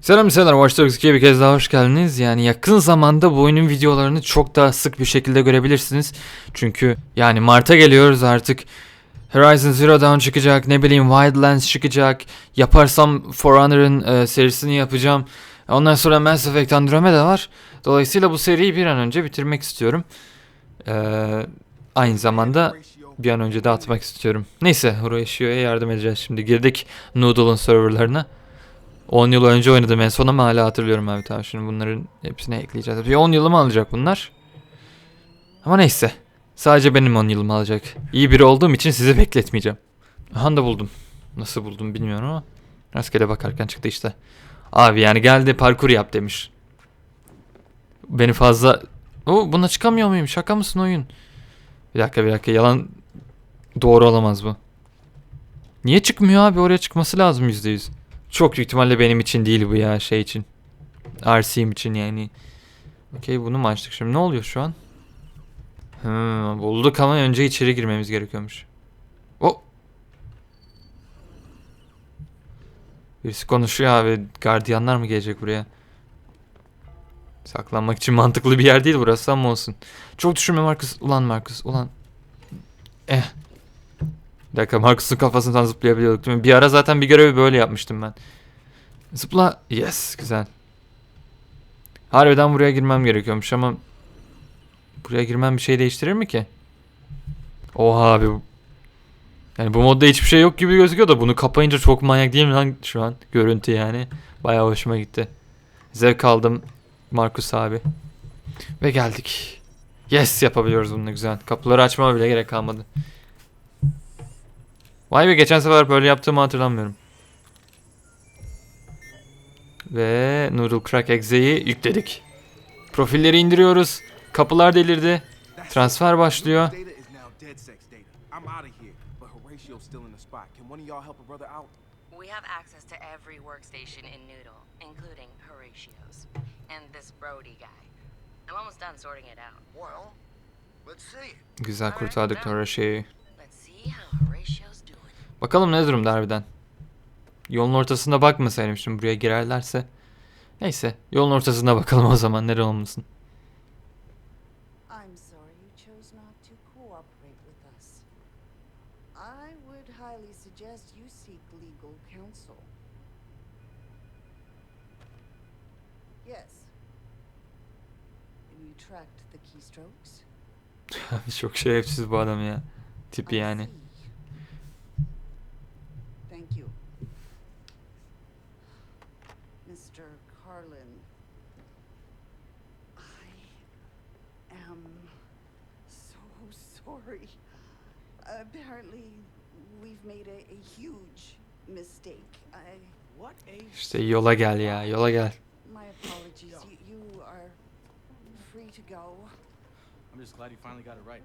Selam selam Watch Dogs 2'ye bir kez daha hoş geldiniz. Yani yakın zamanda bu oyunun videolarını çok daha sık bir şekilde görebilirsiniz. Çünkü yani Mart'a geliyoruz artık. Horizon Zero Dawn çıkacak, ne bileyim Wildlands çıkacak. Yaparsam For Honor'ın e, serisini yapacağım. Ondan sonra Mass Effect Andromeda var. Dolayısıyla bu seriyi bir an önce bitirmek istiyorum. Ee, aynı zamanda bir an önce dağıtmak istiyorum. Neyse Horatio'ya yardım edeceğiz şimdi. Girdik Noodle'ın serverlarına. 10 yıl önce oynadım en son ama hala hatırlıyorum abi tamam şimdi bunların hepsini ekleyeceğiz. Bir 10 yılımı alacak bunlar. Ama neyse. Sadece benim 10 yılımı alacak. İyi biri olduğum için sizi bekletmeyeceğim. Aha da buldum. Nasıl buldum bilmiyorum ama. Rastgele bakarken çıktı işte. Abi yani geldi parkur yap demiş. Beni fazla... Oo buna çıkamıyor muyum? Şaka mısın oyun? Bir dakika bir dakika yalan doğru olamaz bu. Niye çıkmıyor abi? Oraya çıkması lazım %100. Çok büyük ihtimalle benim için değil bu ya şey için. RC'm için yani. Okey bunu mu açtık şimdi? Ne oluyor şu an? Hmm, bulduk ama önce içeri girmemiz gerekiyormuş. O. Birisi konuşuyor abi. Gardiyanlar mı gelecek buraya? Saklanmak için mantıklı bir yer değil burası ama olsun. Çok düşünme Marcus. Ulan Marcus. Ulan. Eh. Bir dakika Marcus'un kafasından zıplayabiliyorduk değil mi? Bir ara zaten bir görevi böyle yapmıştım ben. Zıpla. Yes. Güzel. Harbiden buraya girmem gerekiyormuş ama buraya girmem bir şey değiştirir mi ki? Oha abi. Yani bu modda hiçbir şey yok gibi gözüküyor da bunu kapayınca çok manyak değil mi lan şu an? Görüntü yani. Bayağı hoşuma gitti. Zevk aldım Markus abi. Ve geldik. Yes yapabiliyoruz bunu güzel. Kapıları açmama bile gerek kalmadı. Vay be geçen sefer böyle yaptığımı hatırlamıyorum. Ve Noodle Crack Exe'yi yükledik. Profilleri indiriyoruz. Kapılar delirdi. Transfer başlıyor. We have access to every workstation in Noodle, including Horatio's. And this Brody guy. I'm almost done sorting it out. Well, let's see. Güzel kurtardık şeyi. Let's see how Horatio's doing. Bakalım ne durumda harbiden. Yolun ortasında bakmasaydım şimdi buraya girerlerse. Neyse yolun ortasında bakalım o zaman nere olmasın. I'm sorry you chose not to cooperate with us. I would highly suggest you seek legal counsel. Yes. You tracked the keystrokes? Çok şerefsiz bu adam ya. Tipi yani. see. Thank you. Mr. Carlin. I am so sorry. Apparently, we've made a, a huge mistake. I. What a İşte yola gel ya yola gel. I'm just glad you finally got it right.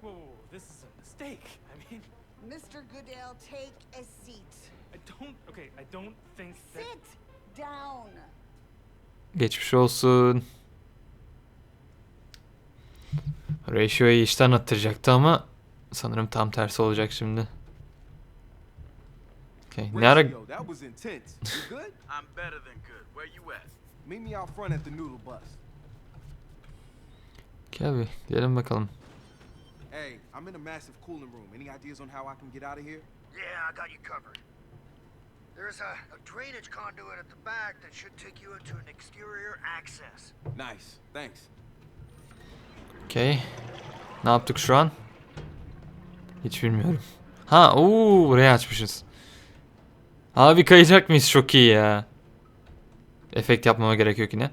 Whoa, whoa, whoa, this is a mistake. I mean, Mr. Goodale, take a seat. I don't. Okay, I don't think that. Sit down. Geçmiş olsun. Ratio'yu işten attıracaktı ama sanırım tam tersi olacak şimdi. Okay. Ara... Ratio, that was intense. You good? I'm better than good. Where you at? Meet me out front at the noodle bus. Okay abi gidelim bakalım. Hey, I'm in a massive cooling room. Any ideas on how I can get out of here? Yeah, I got you covered. There's a, a drainage conduit at the back that should take you into an exterior access. Nice, thanks. Okay. Ne yaptık şu an? Hiç bilmiyorum. Ha, ooo buraya açmışız. Abi kayacak mıyız? Çok iyi ya. Efekt yapmama gerek yok yine.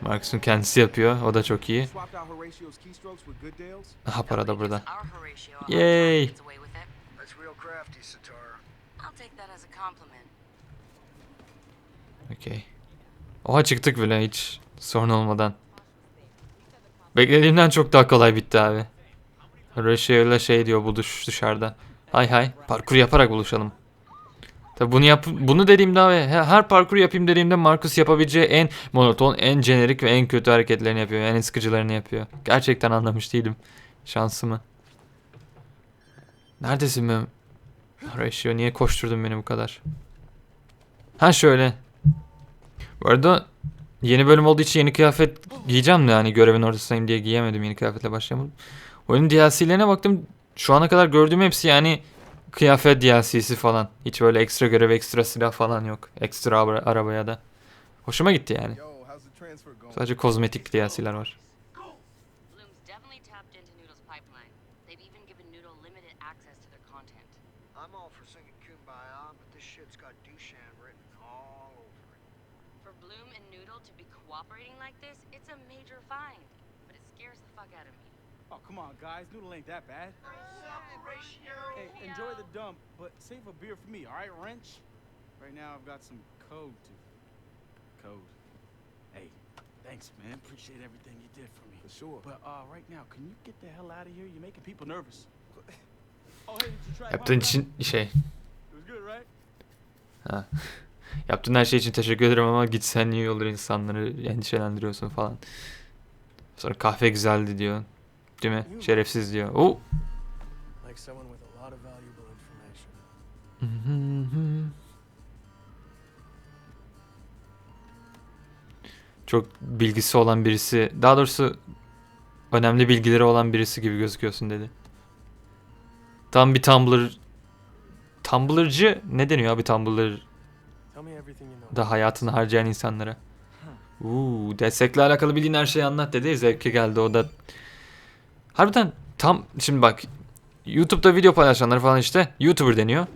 Marcus'un kendisi yapıyor. O da çok iyi. Aha para da burada. Yay. Okey. Oha çıktık bile hiç sorun olmadan. Beklediğimden çok daha kolay bitti abi. Ratio'yla şey diyor buluş dışarıda. Hay hay parkur yaparak buluşalım. Tabi bunu yap bunu dediğimde abi he- her parkur yapayım dediğimde Marcus yapabileceği en monoton, en jenerik ve en kötü hareketlerini yapıyor. En sıkıcılarını yapıyor. Gerçekten anlamış değilim şansımı. Neredesin be? Ratio niye koşturdun beni bu kadar? Ha şöyle. Bu arada yeni bölüm olduğu için yeni kıyafet giyeceğim de yani görevin ortasındayım diye giyemedim yeni kıyafetle başlayamadım. Oyunun DLC'lerine baktım. Şu ana kadar gördüğüm hepsi yani kıyafet DLC'si falan. Hiç böyle ekstra görev, ekstra silah falan yok. Ekstra ara- arabaya da. Hoşuma gitti yani. Sadece kozmetik DLC'ler var. Bloom's definitely tapped into Noodle's pipeline. They've even given Noodle limited access to their content. I'm all for singing Kumbaya, but this shit's got Dushan written all over it. For Bloom and Noodle to be cooperating like this, it's a major find. But it scares the fuck out of me. Oh, come on, guys. Noodle ain't that bad. Hey, enjoy the dump, but save a beer for me, all right, Wrench? Right now, I've got some code to. Code. Hey, thanks, man. Appreciate everything you did for me. For sure. But uh, right now, can you get the hell out of here? You're making people nervous. oh, hey, did you try Yaptığın için şey. It was good, right? Ha. Yaptığın her şey için teşekkür ederim ama gitsen iyi olur insanları endişelendiriyorsun falan. Sonra kahve güzeldi diyor. Değil mi? Şerefsiz diyor. Oo. Çok bilgisi olan birisi, daha doğrusu önemli bilgileri olan birisi gibi gözüküyorsun dedi. Tam bir Tumblr Tumblr'cı ne deniyor abi Tumblr da hayatını harcayan insanlara. Uuu destekle alakalı bildiğin her şeyi anlat dedi. Zevke geldi o da. Harbiden tam şimdi bak YouTube'da video paylaşanlar falan işte YouTuber deniyor.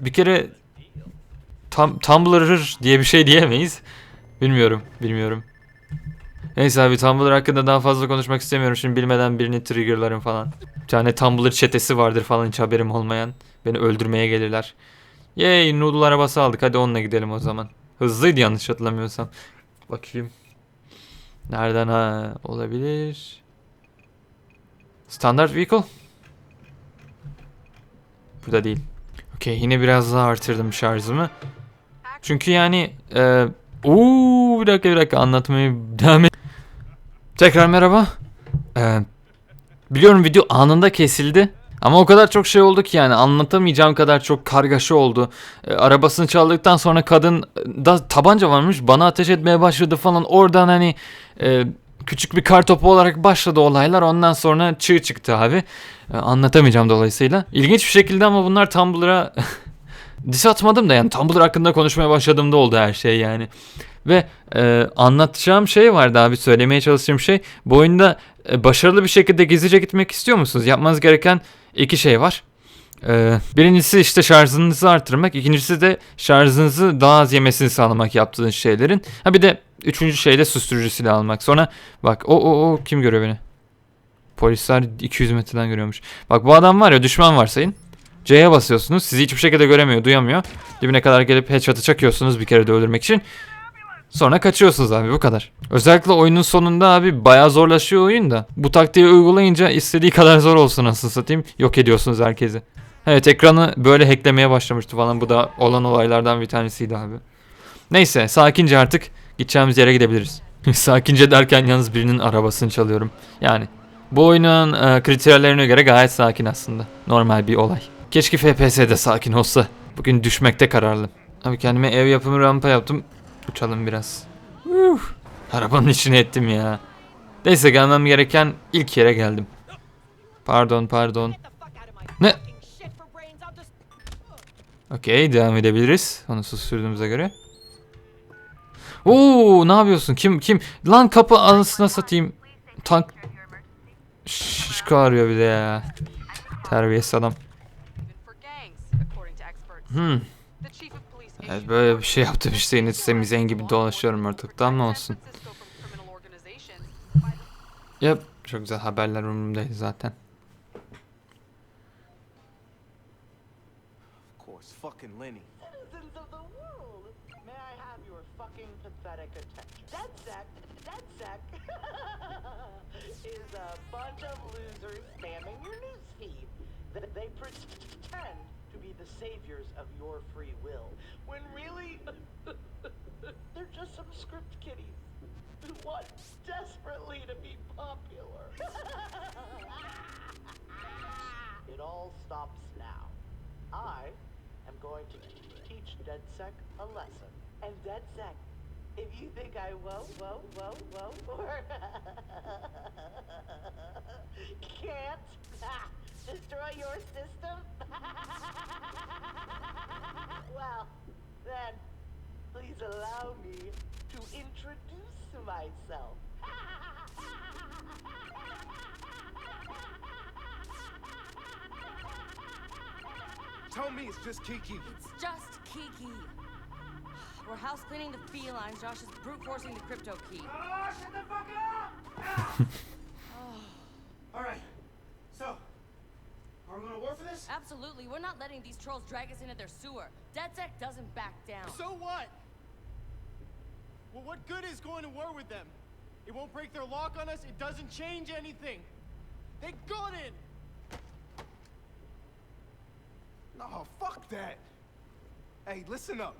Bir kere tam Tumblr diye bir şey diyemeyiz. Bilmiyorum, bilmiyorum. Neyse abi Tumblr hakkında daha fazla konuşmak istemiyorum. Şimdi bilmeden birini triggerlarım falan. Bir tane Tumblr çetesi vardır falan hiç haberim olmayan. Beni öldürmeye gelirler. Yay noodle arabası aldık hadi onunla gidelim o zaman. Hızlıydı yanlış hatırlamıyorsam. Bakayım. Nereden ha olabilir. Standart vehicle. Burada değil. Okey yine biraz daha artırdım şarjımı. Çünkü yani e, uuu bir dakika bir dakika anlatmaya devam et. Tekrar merhaba. E, biliyorum video anında kesildi. Ama o kadar çok şey oldu ki yani anlatamayacağım kadar çok kargaşa oldu. E, arabasını çaldıktan sonra kadın da tabanca varmış bana ateş etmeye başladı falan. Oradan hani e, küçük bir kar topu olarak başladı olaylar. Ondan sonra çığ çıktı abi. E, anlatamayacağım dolayısıyla. İlginç bir şekilde ama bunlar Tumblr'a diss atmadım da yani Tumblr hakkında konuşmaya başladığımda oldu her şey yani. Ve e, anlatacağım şey vardı abi söylemeye çalıştığım şey. Bu oyunda e, başarılı bir şekilde gizlice gitmek istiyor musunuz? Yapmanız gereken iki şey var. Ee, birincisi işte şarjınızı artırmak. ikincisi de şarjınızı daha az yemesini sağlamak yaptığınız şeylerin. Ha bir de üçüncü şey de susturucu silah almak. Sonra bak o o o kim görüyor beni? Polisler 200 metreden görüyormuş. Bak bu adam var ya düşman varsayın. C'ye basıyorsunuz. Sizi hiçbir şekilde göremiyor, duyamıyor. Dibine kadar gelip headshot'ı çakıyorsunuz bir kere de öldürmek için. Sonra kaçıyorsunuz abi bu kadar. Özellikle oyunun sonunda abi bayağı zorlaşıyor oyun da. Bu taktiği uygulayınca istediği kadar zor olsun nasıl satayım. Yok ediyorsunuz herkesi. Evet ekranı böyle hacklemeye başlamıştı falan. Bu da olan olaylardan bir tanesiydi abi. Neyse sakince artık gideceğimiz yere gidebiliriz. sakince derken yalnız birinin arabasını çalıyorum. Yani bu oyunun e, kriterlerine göre gayet sakin aslında. Normal bir olay. Keşke FPS'de sakin olsa. Bugün düşmekte kararlı. Abi kendime ev yapımı rampa yaptım. Uçalım biraz. Uh, arabanın içine ettim ya. Neyse gelmem gereken ilk yere geldim. Pardon pardon. Ne? Okey devam edebiliriz. Onu susturduğumuza göre. Oo ne yapıyorsun? Kim kim? Lan kapı anasına satayım. Tank şişko arıyor bir de ya. Terbiyesiz adam. Hmm. Evet böyle bir şey yaptım işte yine semizen gibi dolaşıyorum ortalıkta ama olsun. Yap. Çok güzel haberler umurumdaydı zaten. Fucking Lenny. Of your free will, when really they're just some script kiddies who want desperately to be popular. it all stops now. I am going to teach DedSec a lesson. And DedSec, if you think I won't, won't, won't, won't, or can't destroy your system, well, then please allow me to introduce myself. Tell me it's just Kiki. It's just Kiki. We're house cleaning the felines. Josh is brute forcing the crypto key. Oh, shut the fuck up! Oh. All right, so are we gonna war for this? Absolutely. We're not letting these trolls drag us into their sewer. DedSec doesn't back down. So what? Well, what good is going to war with them? It won't break their lock on us. It doesn't change anything. They got it. No, fuck that. Hey, listen up.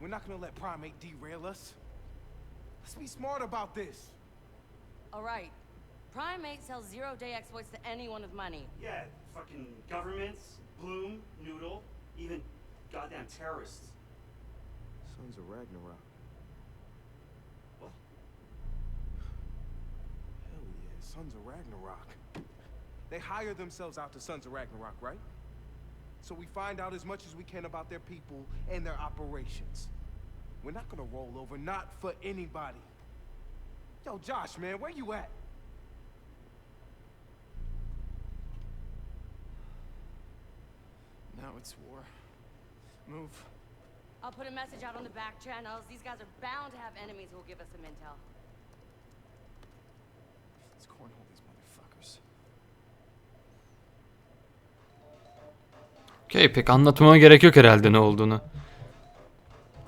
We're not gonna let Primate derail us. Let's be smart about this. All right. Primate sells zero-day exploits to anyone with money. Yeah, fucking governments, Bloom, Noodle, even goddamn terrorists. Sons of Ragnarok. What? Hell yeah, Sons of Ragnarok. They hire themselves out to Sons of Ragnarok, right? So we find out as much as we can about their people and their operations. We're not gonna roll over, not for anybody. Yo, Josh, man, where you at? Now it's war. Move. I'll put a message out on the back channels. These guys are bound to have enemies who'll give us some intel. Okey pek anlatmama gerek yok herhalde ne olduğunu.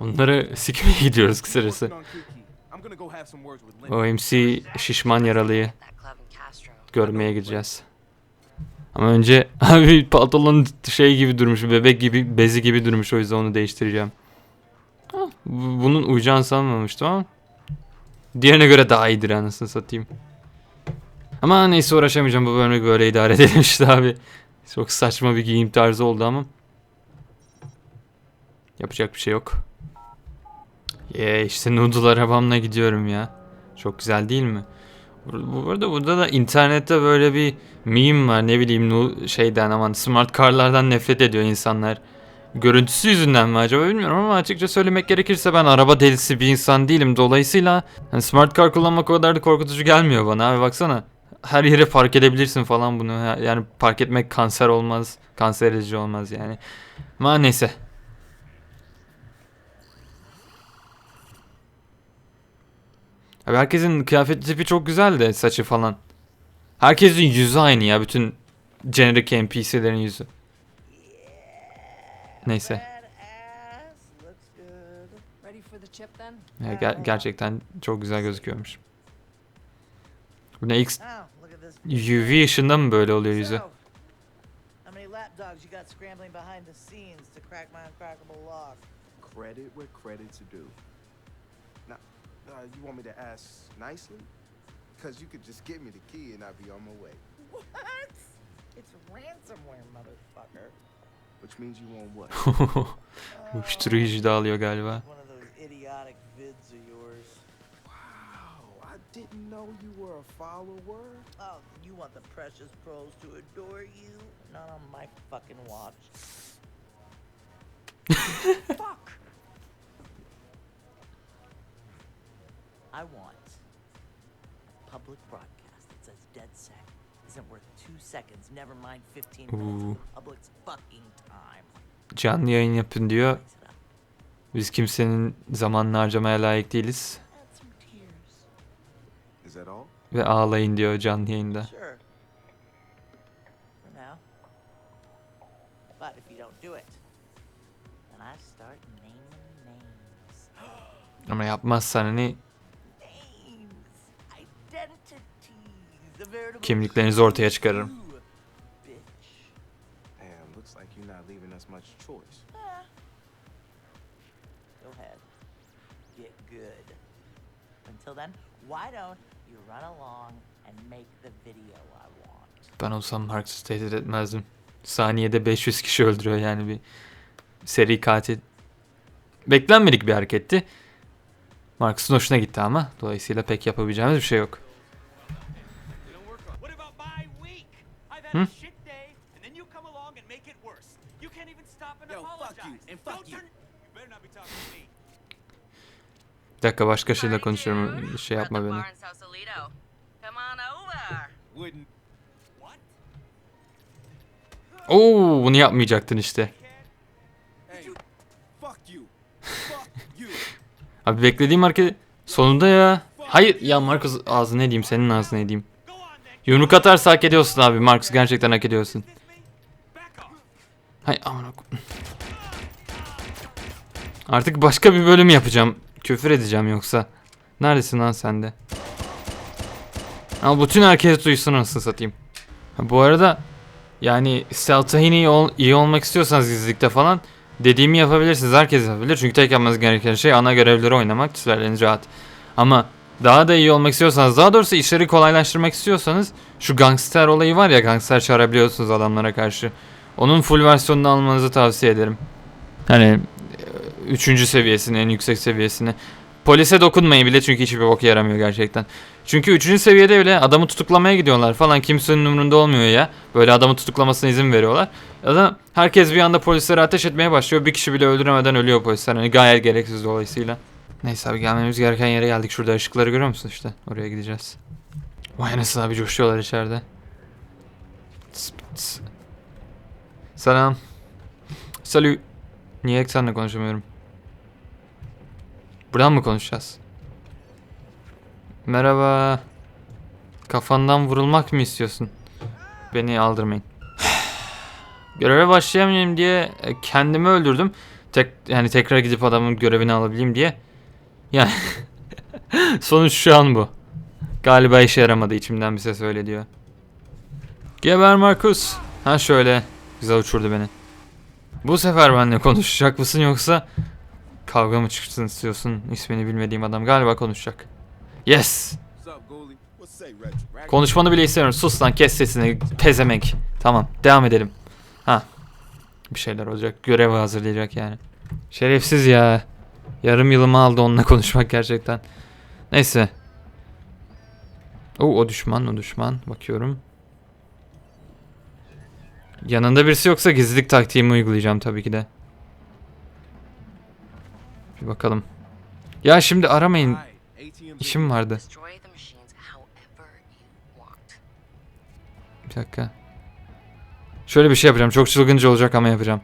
Onları sikmeye gidiyoruz kısacası. OMC şişman yaralıyı görmeye gideceğiz. Ama önce abi pantolon şey gibi durmuş, bebek gibi, bezi gibi durmuş o yüzden onu değiştireceğim. Bunun uyacağını sanmamıştım ama. Diğerine göre daha iyidir anasını satayım. Ama neyse uğraşamayacağım bu bölümü böyle idare edelim işte abi. Çok saçma bir giyim tarzı oldu ama. Yapacak bir şey yok. Ye işte noodle arabamla gidiyorum ya. Çok güzel değil mi? Bu bu arada burada da internette böyle bir meme var ne bileyim şeyden aman smart car'lardan nefret ediyor insanlar. Görüntüsü yüzünden mi acaba bilmiyorum ama açıkça söylemek gerekirse ben araba delisi bir insan değilim. Dolayısıyla hani smart car kullanmak o kadar da korkutucu gelmiyor bana abi baksana. Her yere park edebilirsin falan bunu. Yani park etmek kanser olmaz. Kanser edici olmaz yani. Ama neyse. Abi herkesin kıyafet tipi çok güzel de saçı falan. Herkesin yüzü aynı ya bütün generic NPC'lerin yüzü. Neyse. Ya ger- gerçekten çok güzel gözüküyormuş. Bu ne X UV ışığında mı böyle oluyor yüzü? So, how many lapdogs you got scrambling behind the scenes to crack my uncrackable lock? Credit where credit's due. Now, uh, you want me to ask nicely? Because you could just give me the key and I'd be on my way. What? It's ransomware, motherfucker. Which means you want what? Uyuşturucu da alıyor galiba. Didn't know you were a follower. Oh, you want the precious pros to adore you? Not on my fucking watch. Fuck! I want a public broadcast that says dead sec isn't worth two seconds, never mind 15 minutes Ooh. of the public's fucking time. Canlı yayın yapın diyor. Biz kimsenin zamanını harcamaya layık değiliz. Ve ağlayın diyor canlı yayında. Sure. For now. But if you don't do it, then I start naming names. Ama yapmazsan hani Kimliklerinizi ortaya çıkarırım. clue, Bitch. Damn, looks like you're not leaving us much choice. Ah. Go ahead. Get good. Until then, why don't you run along and make the video I want? ben olsam Marx'ı tehdit etmezdim. Saniyede 500 kişi öldürüyor yani bir seri katil. Beklenmedik bir hareketti. Marcus'un hoşuna gitti ama. Dolayısıyla pek yapabileceğimiz bir şey yok. What Bir dakika başka şeyle konuşuyorum. Şey yapma beni. bar in Sausalito. Come on over. Wouldn't. What? Oo bunu yapmayacaktın işte. Abi beklediğim hareket sonunda ya. Hayır ya Marcus ağzını ne diyeyim senin ağzını ne diyeyim. Yumruk atarsa hak ediyorsun abi. Marcus gerçekten hak ediyorsun. Hay aman. Artık başka bir bölüm yapacağım. Küfür edeceğim yoksa. Neredesin lan sen de? Al bütün herkes duysun nasıl satayım. Bu arada yani stealth'ta yine iyi, ol- iyi olmak istiyorsanız gizlilikte falan dediğimi yapabilirsiniz. Herkes yapabilir. Çünkü tek yapmanız gereken şey ana görevleri oynamak. Süreleriniz rahat. Ama daha da iyi olmak istiyorsanız, daha doğrusu işleri kolaylaştırmak istiyorsanız şu gangster olayı var ya gangster çağırabiliyorsunuz adamlara karşı. Onun full versiyonunu almanızı tavsiye ederim. Hani üçüncü seviyesini, en yüksek seviyesini. Polise dokunmayın bile çünkü hiçbir bok yaramıyor gerçekten. Çünkü üçüncü seviyede bile adamı tutuklamaya gidiyorlar falan kimsenin umurunda olmuyor ya. Böyle adamı tutuklamasına izin veriyorlar. Ya da herkes bir anda polislere ateş etmeye başlıyor. Bir kişi bile öldüremeden ölüyor polisler. Hani gayet gereksiz dolayısıyla. Neyse abi gelmemiz gereken yere geldik. Şurada ışıkları görüyor musun işte? Oraya gideceğiz. Vay anasını abi coşuyorlar içeride. Selam. Salut. Niye senle konuşamıyorum? Buradan mı konuşacağız? Merhaba. Kafandan vurulmak mı istiyorsun? Beni aldırmayın. Göreve başlayamayayım diye e, kendimi öldürdüm. Tek yani tekrar gidip adamın görevini alabileyim diye. Yani sonuç şu an bu. Galiba işe yaramadı içimden bir ses öyle diyor. Geber Markus. Ha şöyle. Güzel uçurdu beni. Bu sefer benimle konuşacak mısın yoksa kavga mı çıksın istiyorsun? İsmini bilmediğim adam galiba konuşacak. Yes. Konuşmanı bile istemiyorum. Sus lan kes sesini. Pezemek. Tamam devam edelim. Ha. Bir şeyler olacak. Görev hazırlayacak yani. Şerefsiz ya. Yarım yılımı aldı onunla konuşmak gerçekten. Neyse. Oo, o düşman o düşman. Bakıyorum. Yanında birisi yoksa gizlilik taktiğimi uygulayacağım tabii ki de. Bir bakalım. Ya şimdi aramayın. İşim vardı. Bir dakika. Şöyle bir şey yapacağım. Çok çılgınca olacak ama yapacağım.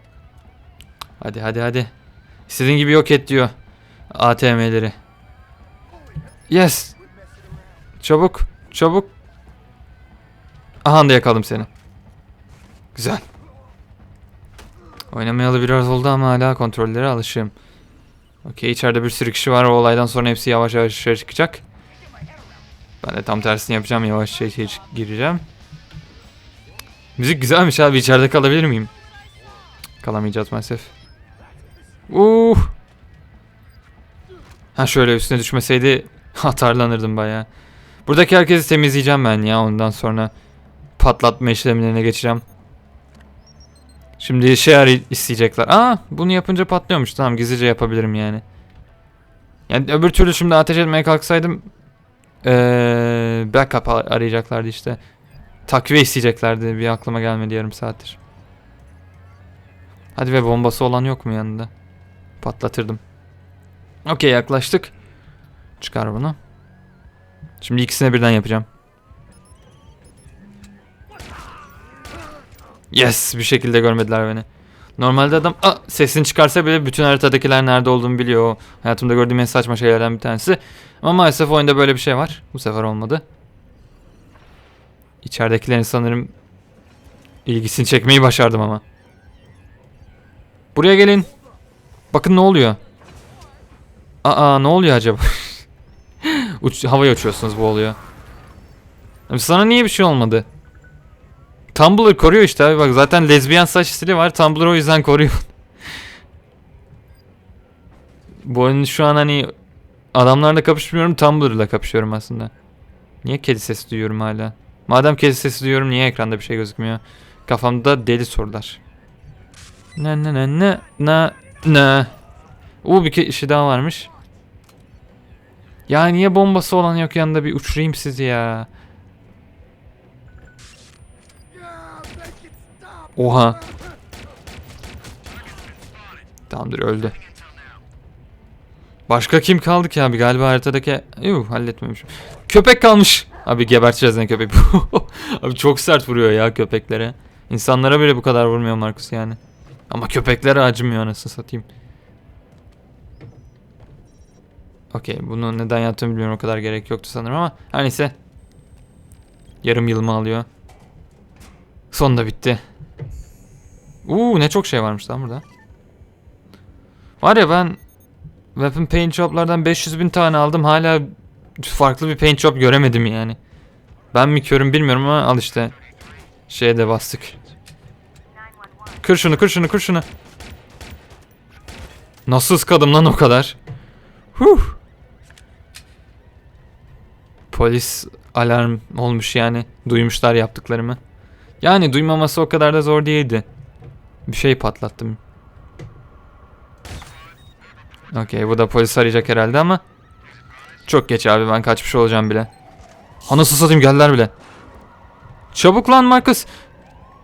Hadi hadi hadi. İstediğin gibi yok et diyor. ATM'leri. Yes. Çabuk. Çabuk. Aha da yakaladım seni. Güzel. Oynamayalı biraz oldu ama hala kontrollere alışığım. Okey içeride bir sürü kişi var. O olaydan sonra hepsi yavaş yavaş dışarı çıkacak. Ben de tam tersini yapacağım. Yavaş yavaş içeri gireceğim. Müzik güzelmiş abi. içeride kalabilir miyim? Kalamayacağız maalesef. Uh. Ha şöyle üstüne düşmeseydi atarlanırdım baya. Buradaki herkesi temizleyeceğim ben ya ondan sonra patlatma işlemlerine geçeceğim. Şimdi şey isteyecekler. Aa bunu yapınca patlıyormuş. Tamam gizlice yapabilirim yani. Yani öbür türlü şimdi ateş etmeye kalksaydım ee, backup ar- arayacaklardı işte. Takviye isteyeceklerdi. Bir aklıma gelmedi yarım saattir. Hadi ve bombası olan yok mu yanında? Patlatırdım. Okey yaklaştık. Çıkar bunu. Şimdi ikisine birden yapacağım. Yes bir şekilde görmediler beni. Normalde adam Aa, sesini çıkarsa bile bütün haritadakiler nerede olduğumu biliyor. Hayatımda gördüğüm en saçma şeylerden bir tanesi. Ama maalesef oyunda böyle bir şey var. Bu sefer olmadı. İçeridekilerin sanırım ilgisini çekmeyi başardım ama. Buraya gelin. Bakın ne oluyor. Aa ne oluyor acaba? Uç, havaya uçuyorsunuz bu oluyor. Sana niye bir şey olmadı? Tumblr koruyor işte abi bak zaten lezbiyen saç stili var Tumblr o yüzden koruyor. bu oyun şu an hani adamlarla kapışmıyorum Tumblr'la kapışıyorum aslında. Niye kedi sesi duyuyorum hala? Madem kedi sesi duyuyorum niye ekranda bir şey gözükmüyor? Kafamda deli sorular. Ne ne ne ne ne Ne? Uuu bir kişi daha varmış. Ya niye bombası olan yok yanında bir uçurayım sizi ya. Oha. Tamamdır öldü. Başka kim kaldı ki abi galiba haritadaki... Yuh halletmemişim. Köpek kalmış. Abi geberteceğiz ne köpek. abi çok sert vuruyor ya köpeklere. İnsanlara bile bu kadar vurmuyor Markus yani. Ama köpeklere acımıyor anasını satayım. Okey bunu neden yaptığımı bilmiyorum o kadar gerek yoktu sanırım ama her neyse. Yarım yılımı alıyor. Sonunda bitti. Uuu ne çok şey varmış lan burada. Var ya ben Weapon Paint Shop'lardan 500 bin tane aldım hala farklı bir paint shop göremedim yani. Ben mi körüm bilmiyorum ama al işte. Şeye de bastık. Kır şunu kır şunu kır şunu. Nasıl ıskadım lan o kadar? Huh. Polis alarm olmuş yani. Duymuşlar yaptıklarımı. Yani duymaması o kadar da zor değildi. Bir şey patlattım. Okey bu da polis arayacak herhalde ama. Çok geç abi ben kaçmış olacağım bile. Anasını satayım geldiler bile. Çabuk lan Marcus.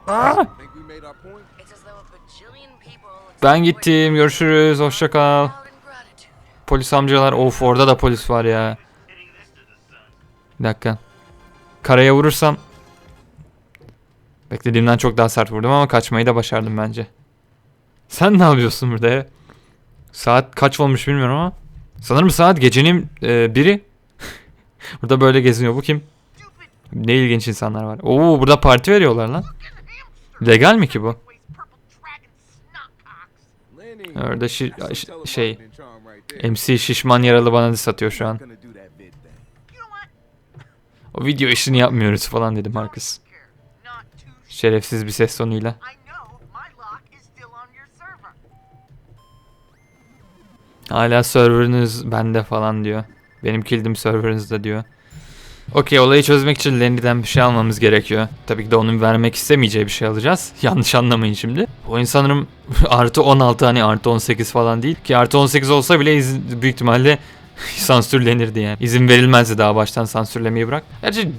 Aa! It's as though a bajillion people Ben gittim görüşürüz hoşça. Polis amcalar of orada da polis var ya. Bir dakika. Karaya vurursam beklediğimden çok daha sert vurdum ama kaçmayı da başardım bence. Sen ne yapıyorsun burada? Saat kaç olmuş bilmiyorum ama. Sanırım saat gecenin e, biri. burada böyle geziniyor. Bu kim? Ne ilginç insanlar var. Oo burada parti veriyorlar lan. Legal mi ki bu? Orada şi- şey MC şişman yaralı bana diss atıyor şu an. O video işini yapmıyoruz falan dedi Marcus. Şerefsiz bir ses tonuyla. Hala serverınız bende falan diyor. Benim kildim serverınızda diyor. Okey olayı çözmek için Lenny'den bir şey almamız gerekiyor. Tabii ki de onun vermek istemeyeceği bir şey alacağız. Yanlış anlamayın şimdi. Bu oyun sanırım artı 16 hani artı 18 falan değil. Ki artı 18 olsa bile izin, büyük ihtimalle sansürlenirdi yani. İzin verilmezdi daha baştan sansürlemeyi bırak. Gerçi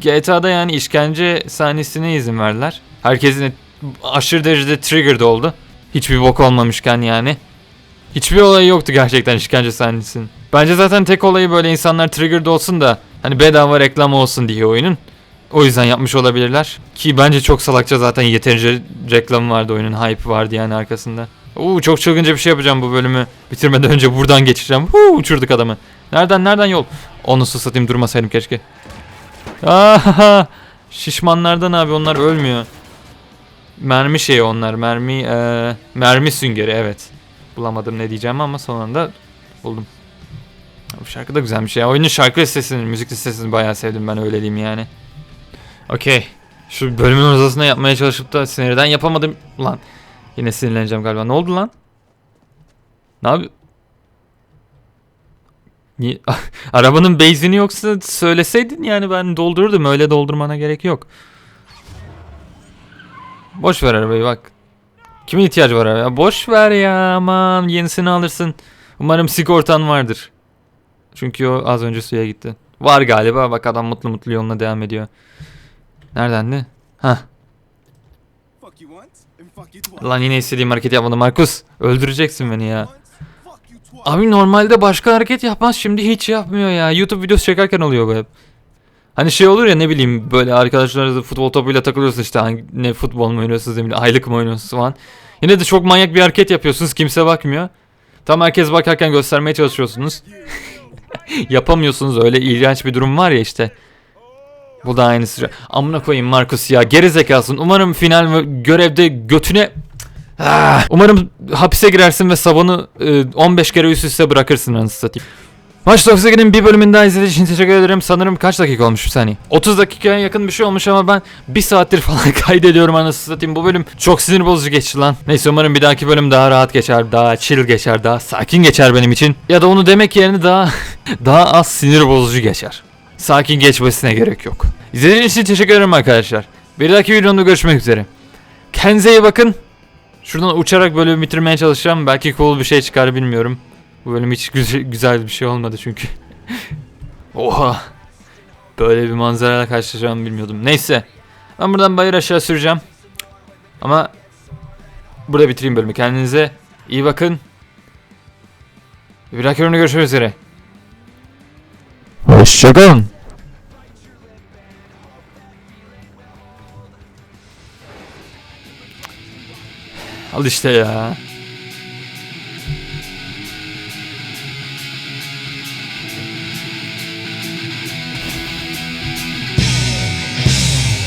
GTA'da yani işkence sahnesine izin verdiler. Herkesin aşırı derecede triggered oldu. Hiçbir bok olmamışken yani. Hiçbir olayı yoktu gerçekten işkence sahnesinin. Bence zaten tek olayı böyle insanlar triggered olsun da hani bedava reklam olsun diye oyunun. O yüzden yapmış olabilirler. Ki bence çok salakça zaten yeterince reklamı vardı oyunun hype vardı yani arkasında. Uuu çok çılgınca bir şey yapacağım bu bölümü. Bitirmeden önce buradan geçeceğim. Huu uçurduk adamı. Nereden nereden yol? Onu satayım durmasaydım keşke. Ahaha. Şişmanlardan abi onlar ölmüyor. Mermi şeyi onlar. Mermi eee, mermi süngeri evet. Bulamadım ne diyeceğim ama sonunda buldum. Bu şarkı da güzelmiş ya. Oyunun şarkı listesini, müzik listesini bayağı sevdim ben öyle diyeyim yani. Okey. Şu bölümün ortasında yapmaya çalışıp da sinirden yapamadım. Lan. Yine sinirleneceğim galiba. Ne oldu lan? Ne abi? Niye? Arabanın benzini yoksa söyleseydin yani ben doldururdum. Öyle doldurmana gerek yok. Boş ver arabayı bak. Kimin ihtiyacı var arabaya? Boş ver ya aman yenisini alırsın. Umarım sigortan vardır. Çünkü o az önce suya gitti. Var galiba bak adam mutlu mutlu yoluna devam ediyor. Nereden de? Hah. Lan yine istediğim hareketi yapmadım Markus. Öldüreceksin beni ya. Abi normalde başka hareket yapmaz şimdi hiç yapmıyor ya. YouTube videosu çekerken oluyor bu hep. Hani şey olur ya ne bileyim böyle arkadaşlarınızla futbol topuyla takılıyorsunuz işte hangi, ne futbol mu oynuyorsunuz ne bileyim aylık mı oynuyorsunuz falan. Yine de çok manyak bir hareket yapıyorsunuz kimse bakmıyor. Tam herkes bakarken göstermeye çalışıyorsunuz. Yapamıyorsunuz öyle iğrenç bir durum var ya işte. Bu da aynısı. Amına koyayım Markus ya geri zekasın. Umarım final görevde götüne Ah, umarım hapise girersin ve sabunu e, 15 kere üst üste bırakırsın anasını satayım. Maç 98'in bir bölümünü izlediğiniz için teşekkür ederim. Sanırım kaç dakika olmuş bir saniye? 30 dakikaya yakın bir şey olmuş ama ben bir saattir falan kaydediyorum anasını satayım. Bu bölüm çok sinir bozucu geçti lan. Neyse umarım bir dahaki bölüm daha rahat geçer, daha chill geçer, daha sakin geçer benim için. Ya da onu demek yerine daha daha az sinir bozucu geçer. Sakin geçmesine gerek yok. İzlediğiniz için teşekkür ederim arkadaşlar. Bir dahaki videomda görüşmek üzere. Kendinize iyi bakın. Şuradan uçarak bölümü bitirmeye çalışacağım. Belki cool bir şey çıkar bilmiyorum. Bu bölüm hiç güzel, güzel bir şey olmadı çünkü. Oha. Böyle bir manzarayla karşılaşacağımı bilmiyordum. Neyse. Ben buradan bayır aşağı süreceğim. Ama burada bitireyim bölümü. Kendinize iyi bakın. Bir dahaki bölümde görüşmek üzere. Hoşçakalın. Al işte ya.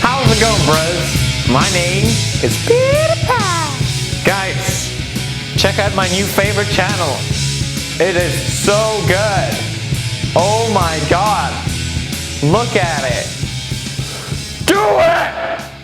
How's it going, bros? My name is PewDiePie. Guys, check out my new favorite channel. It is so good. Oh my god. Look at it. Do it!